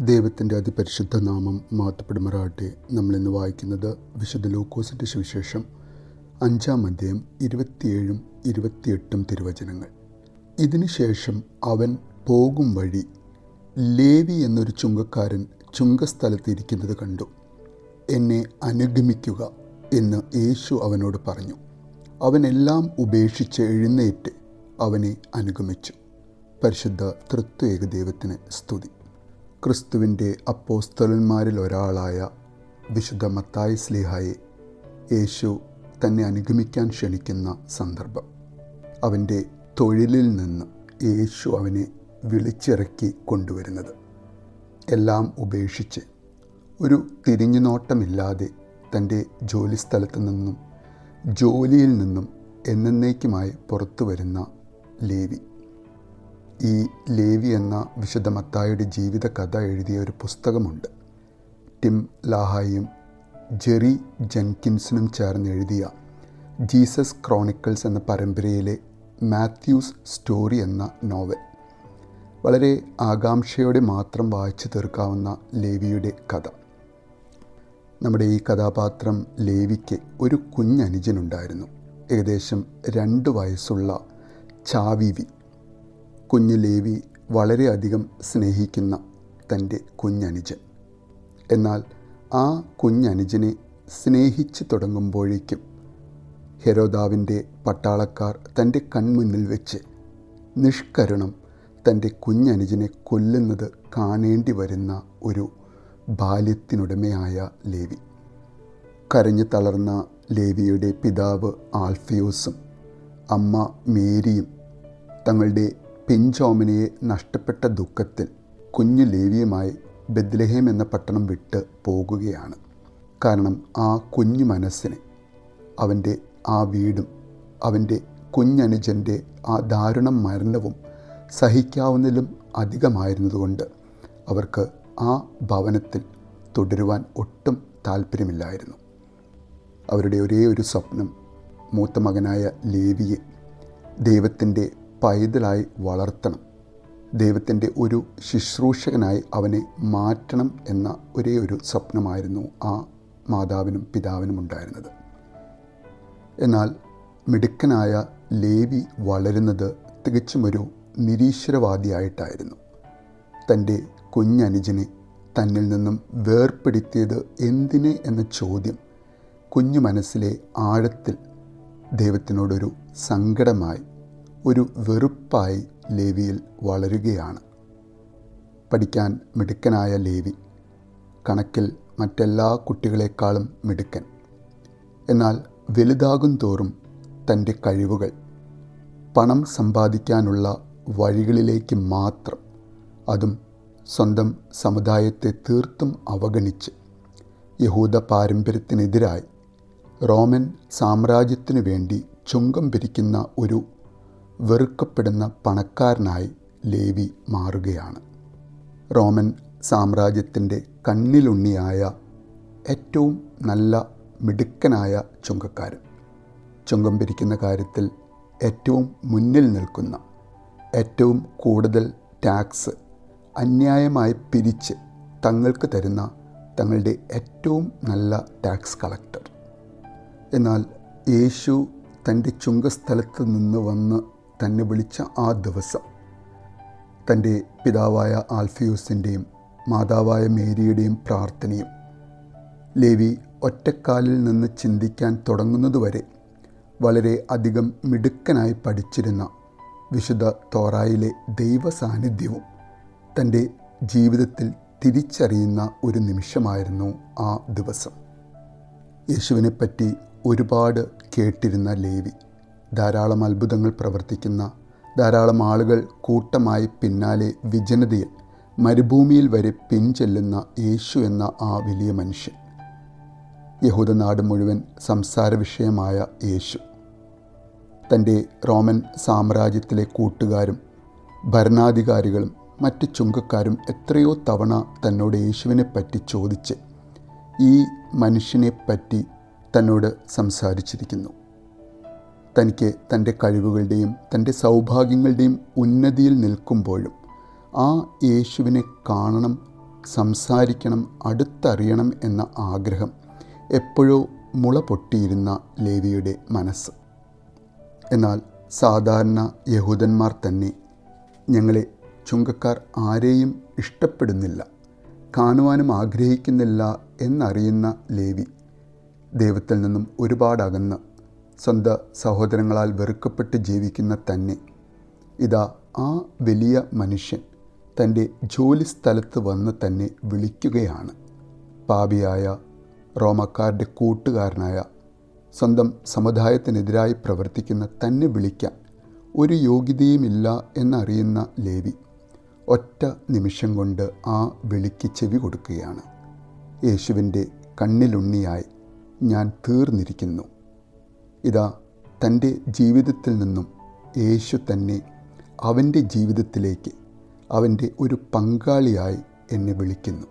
ദൈവത്തിന്റെ അതിപരിശുദ്ധ നാമം മാത്തപ്പെടുമറാട്ടെ നമ്മളിന്ന് വായിക്കുന്നത് വിശുദ്ധ ലൂക്കോസിന്റെ സുവിശേഷം അഞ്ചാം അധ്യായം ഇരുപത്തിയേഴും ഇരുപത്തിയെട്ടും തിരുവചനങ്ങൾ. ഇതിനുശേഷം അവൻ പോകും വഴി ലേവി എന്നൊരു ചുങ്കക്കാരൻ ചുങ്കസ്ഥലത്ത് ഇരിക്കുന്നത് കണ്ടു. എന്നെ അനുഗമിക്കുക എന്ന് യേശു അവനോട് പറഞ്ഞു. അവനെല്ലാം ഉപേക്ഷിച്ച് എഴുന്നേറ്റ് അവനെ അനുഗമിച്ചു. പരിശുദ്ധ തൃത്വേക ദൈവത്തിന് സ്തുതി. ക്രിസ്തുവിന്റെ അപ്പോസ്തലന്മാരിൽ ഒരാളായ വിശുദ്ധ മത്തായി സ്ലിഹായെ യേശു തന്നെ അനുഗമിക്കാൻ ക്ഷണിക്കുന്ന സന്ദർഭം. അവന്റെ തൊഴിലിൽ നിന്ന് യേശു അവനെ വിളിച്ചിറക്കി കൊണ്ടുവരുന്നത്. എല്ലാം ഉപേക്ഷിച്ച് ഒരു തിരിഞ്ഞുനോട്ടമില്ലാതെ തന്റെ ജോലിസ്ഥലത്ത് നിന്നും ജോലിയിൽ നിന്നും എന്നേക്കുമായി പുറത്തു വരുന്ന ലേവി. ഈ ലേവി എന്ന വിശുദ്ധ മത്തായുടെ ജീവിതകഥ എഴുതിയ ഒരു പുസ്തകമുണ്ട്. ടിം ലാഹായും ജെറി ജെൻകിൻസിനും ചേർന്ന് എഴുതിയ ജീസസ് ക്രോണിക്കിൾസ് എന്ന പരമ്പരയിലെ മാത്യൂസ് സ്റ്റോറി എന്ന നോവൽ. വളരെ ആകാംക്ഷയോടെ മാത്രം വായിച്ചു തീർക്കാവുന്ന ലേവിയുടെ കഥ. നമ്മുടെ ഈ കഥാപാത്രം ലേവിക്ക് ഒരു കുഞ്ഞനുജനുണ്ടായിരുന്നു. ഏകദേശം രണ്ട് വയസ്സുള്ള ചാവിവി. കുഞ്ഞു ലേവി വളരെയധികം സ്നേഹിക്കുന്ന തന്റെ കുഞ്ഞനുജൻ. എന്നാൽ ആ കുഞ്ഞനുജനെ സ്നേഹിച്ചു തുടങ്ങുമ്പോഴേക്കും ഹെരോദാവിന്റെ പട്ടാളക്കാർ തന്റെ കൺമുന്നിൽ വെച്ച് നിഷ്കരുണം തന്റെ കുഞ്ഞനുജനെ കൊല്ലുന്നത് കാണേണ്ടി വരുന്ന ഒരു ബാല്യത്തിനുടമയായ ലേവി. കരഞ്ഞു തളർന്ന ലേവിയുടെ പിതാവ് ആൽഫിയോസും അമ്മ മേരിയും തങ്ങളുടെ പിഞ്ചോമനയെ നഷ്ടപ്പെട്ട ദുഃഖത്തിൽ കുഞ്ഞു ലേവിയുമായി ബദ്ലഹേം എന്ന പട്ടണം വിട്ട് പോകുകയാണ്. കാരണം ആ കുഞ്ഞു മനസ്സിന് അവന്റെ ആ വീടും അവന്റെ കുഞ്ഞനുജന്റെ ആ ദാരുണം മരണവും സഹിക്കാവുന്നതിലും അധികമായിരുന്നതുകൊണ്ട് അവർക്ക് ആ ഭവനത്തിൽ തുടരുവാൻ ഒട്ടും താല്പര്യമില്ലായിരുന്നു അവരുടെ ഒരേ ഒരു സ്വപ്നം മൂത്ത മകനായ ലേവിയെ ദൈവത്തിന്റെ പൈതലായി വളർത്തണം. ദൈവത്തിന്റെ ഒരു ശുശ്രൂഷകനായി അവനെ മാറ്റണം എന്ന ഒരേ ഒരു സ്വപ്നമായിരുന്നു ആ മാതാവിനും പിതാവിനും ഉണ്ടായിരുന്നത്. എന്നാൽ മിടുക്കനായ ലേവി വളരുന്നത് തികച്ചും ഒരു നിരീശ്വരവാദിയായിട്ടായിരുന്നു. തന്റെ കുഞ്ഞനുജനെ തന്നിൽ നിന്നും വേർപ്പെടുത്തിയത് എന്തിന് എന്ന ചോദ്യം കുഞ്ഞു മനസ്സിലെ ആഴത്തിൽ ദൈവത്തിനോടൊരു സങ്കടമായി ഒരു വെറുപ്പായി ലേവിയിൽ വളരുകയാണ്. പഠിക്കാൻ മിടുക്കനായ ലേവി കണക്കിൽ മറ്റെല്ലാ കുട്ടികളെക്കാളും മിടുക്കൻ. എന്നാൽ വലുതാകും തോറും തന്റെ കഴിവുകൾ പണം സമ്പാദിക്കാനുള്ള വഴികളിലേക്ക് മാത്രം അതും സ്വന്തം സമുദായത്തെ തീർത്തും അവഗണിച്ച് യഹൂദ പാരമ്പര്യത്തിനെതിരായി റോമൻ സാമ്രാജ്യത്തിനു വേണ്ടി ചുങ്കം പിരിക്കുന്ന ഒരു വെറുക്കപ്പെടുന്ന പണക്കാരനായി ലേവി മാറുകയാണ്. റോമൻ സാമ്രാജ്യത്തിന്റെ കണ്ണിലുണ്ണിയായ ഏറ്റവും നല്ല മിടുക്കനായ ചുങ്കക്കാരൻ. ചുങ്കം പിരിക്കുന്ന കാര്യത്തിൽ ഏറ്റവും മുന്നിൽ നിൽക്കുന്ന ഏറ്റവും കൂടുതൽ ടാക്സ് അന്യായമായി പിരിച്ച് തങ്ങൾക്ക് തരുന്ന തങ്ങളുടെ ഏറ്റവും നല്ല ടാക്സ് കളക്ടർ. എന്നാൽ യേശു തന്റെ ചുങ്കസ്ഥലത്ത് നിന്ന് വന്ന് തന്നെ വിളിച്ച ആ ദിവസം തന്റെ പിതാവായ ആൽഫിയൂസിന്റെയും മാതാവായ മേരിയുടെയും പ്രാർത്ഥനയും ലേവി ഒറ്റക്കാലിൽ നിന്ന് ചിന്തിക്കാൻ തുടങ്ങുന്നതുവരെ വളരെ അധികം മിടുക്കനായി പഠിച്ചിരുന്ന വിശുദ്ധ തോറായിലെ ദൈവ സാന്നിധ്യവും തന്റെ ജീവിതത്തിൽ തിരിച്ചറിയുന്ന ഒരു നിമിഷമായിരുന്നു ആ ദിവസം. യേശുവിനെപ്പറ്റി ഒരുപാട് കേട്ടിരുന്ന ലേവി ധാരാളം അത്ഭുതങ്ങൾ പ്രവർത്തിക്കുന്ന ധാരാളം ആളുകൾ കൂട്ടമായി പിന്നാലെ വിജനതയിൽ മരുഭൂമിയിൽ വരെ പിൻചെല്ലുന്ന യേശു എന്ന ആ വലിയ മനുഷ്യൻ. യഹൂദനാട് മുഴുവൻ സംസാര വിഷയമായ യേശു. തന്റെ റോമൻ സാമ്രാജ്യത്തിലെ കൂട്ടുകാരും ഭരണാധികാരികളും മറ്റ് ചുങ്കക്കാരും എത്രയോ തവണ തന്നോട് യേശുവിനെ പറ്റി ചോദിച്ച് ഈ മനുഷ്യനെ പറ്റി തന്നോട് സംസാരിച്ചിരിക്കുന്നു. തനിക്ക് തന്റെ കഴിവുകളുടെയും തന്റെ സൗഭാഗ്യങ്ങളുടെയും ഉന്നതിയിൽ നിൽക്കുമ്പോഴും ആ യേശുവിനെ കാണണം സംസാരിക്കണം അടുത്തറിയണം എന്ന ആഗ്രഹം എപ്പോഴോ മുള പൊട്ടിയിരുന്ന ലേവിയുടെ മനസ്സ്. എന്നാൽ സാധാരണ യഹൂദന്മാർ തന്നെ ഞങ്ങളെ ചുങ്കക്കാർ ആരെയും ഇഷ്ടപ്പെടുന്നില്ല കാണുവാനും ആഗ്രഹിക്കുന്നില്ല എന്നറിയുന്ന ലേവി ദൈവത്തിൽ നിന്നും ഒരുപാട് അകന്ന് സ്വന്തം സഹോദരങ്ങളാൽ വെറുക്കപ്പെട്ട് ജീവിക്കുന്ന തന്നെ. ഇതാ ആ വലിയ മനുഷ്യൻ തന്റെ ജോലി സ്ഥലത്ത് വന്ന് തന്നെ വിളിക്കുകയാണ്. പാപിയായ റോമക്കാരുടെ കൂട്ടുകാരനായ സ്വന്തം സമുദായത്തിനെതിരായി പ്രവർത്തിക്കുന്ന തന്നെ വിളിക്കാൻ ഒരു യോഗ്യതയുമില്ല എന്നറിയുന്ന ലേവി ഒറ്റ നിമിഷം കൊണ്ട് ആ വിളിക്ക് ചെവി കൊടുക്കുകയാണ്. യേശുവിന്റെ കണ്ണിലുണ്ണിയായി ഞാൻ തീർന്നിരിക്കുന്നു. ഇതാ തന്റെ ജീവിതത്തിൽ നിന്നും യേശു തന്നെ അവന്റെ ജീവിതത്തിലേക്ക് അവന്റെ ഒരു പങ്കാളിയായി എന്നെ വിളിക്കുന്നു.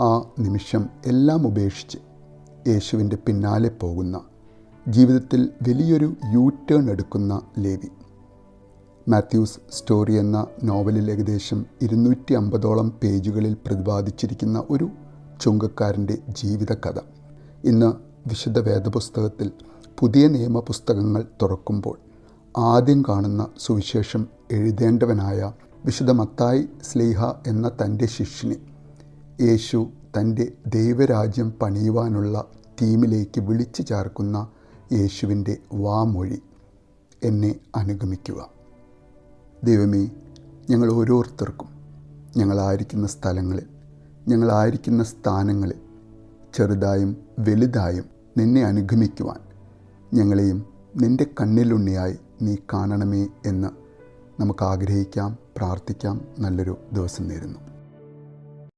ആ നിമിഷം എല്ലാം ഉപേക്ഷിച്ച് യേശുവിന്റെ പിന്നാലെ പോകുന്ന ജീവിതത്തിൽ വലിയൊരു യൂ ടേൺ എടുക്കുന്ന ലേവി. മാത്യൂസ് സ്റ്റോറി എന്ന നോവലിൽ ഏകദേശം ഇരുന്നൂറ്റി അമ്പതോളം പേജുകളിൽ പ്രതിപാദിച്ചിരിക്കുന്ന ഒരു ചുങ്കക്കാരന്റെ ജീവിതകഥ. ഇന്ന് വിശുദ്ധ വേദപുസ്തകത്തിൽ പുതിയ നിയമപുസ്തകങ്ങൾ തുറക്കുമ്പോൾ ആദ്യം കാണുന്ന സുവിശേഷം എഴുതേണ്ടവനായ വിശുദ്ധ മത്തായി സ്ലീഹ എന്ന തന്റെ ശിഷ്യനെ യേശു തന്റെ ദൈവരാജ്യം പണിയുവാനുള്ള ടീമിലേക്ക് വിളിച്ചു ചേർക്കുന്ന യേശുവിന്റെ വാമൊഴി എന്നെ അനുഗമിക്കുക. ദൈവമേ ഞങ്ങൾ ഓരോരുത്തർക്കും ഞങ്ങളായിരിക്കുന്ന സ്ഥലങ്ങളിൽ ഞങ്ങളായിരിക്കുന്ന സ്ഥാനങ്ങളിൽ ചെറുതായും വലുതായും നിന്നെ അനുഗമിക്കുവാൻ ഞങ്ങളെയും നിന്റെ കണ്ണിലുണ്ണിയായി നീ കാണണമേ എന്ന് നമുക്ക് ആഗ്രഹിക്കാം പ്രാർത്ഥിക്കാം. നല്ലൊരു ദിവസം നേരുന്നു.